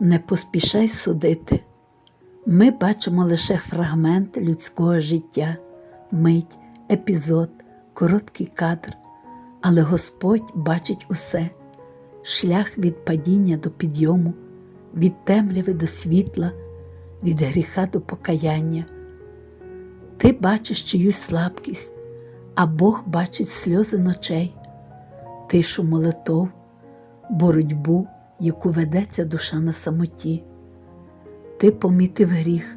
Не поспішай судити. Ми бачимо лише фрагмент людського життя, мить, епізод, короткий кадр, але Господь бачить усе шлях від падіння до підйому, від темряви до світла, від гріха до покаяння. Ти бачиш чиюсь слабкість, а Бог бачить сльози ночей, тишу молитов, боротьбу, яку ведеться душа на самоті. Ти помітив гріх,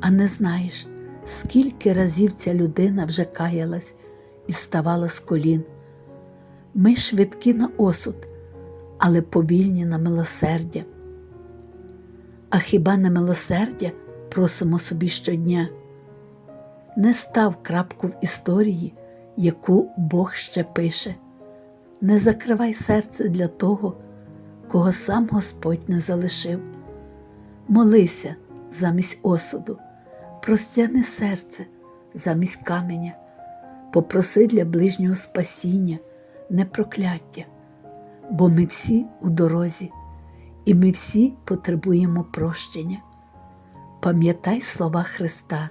а не знаєш, скільки разів ця людина вже каялась і вставала з колін. Ми швидкі на осуд, але повільні на милосердя. А хіба не милосердя просимо собі щодня? Не став крапку в історії, яку Бог ще пише. Не закривай серце для того, кого сам Господь не залишив. Молися замість осуду, простяни серце замість каменя, попроси для ближнього спасіння, не прокляття, бо ми всі у дорозі, і ми всі потребуємо прощення. Пам'ятай слова Христа,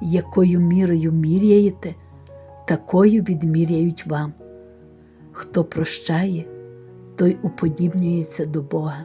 якою мірою міряєте, такою відміряють вам. Хто прощає, той уподібнюється до Бога.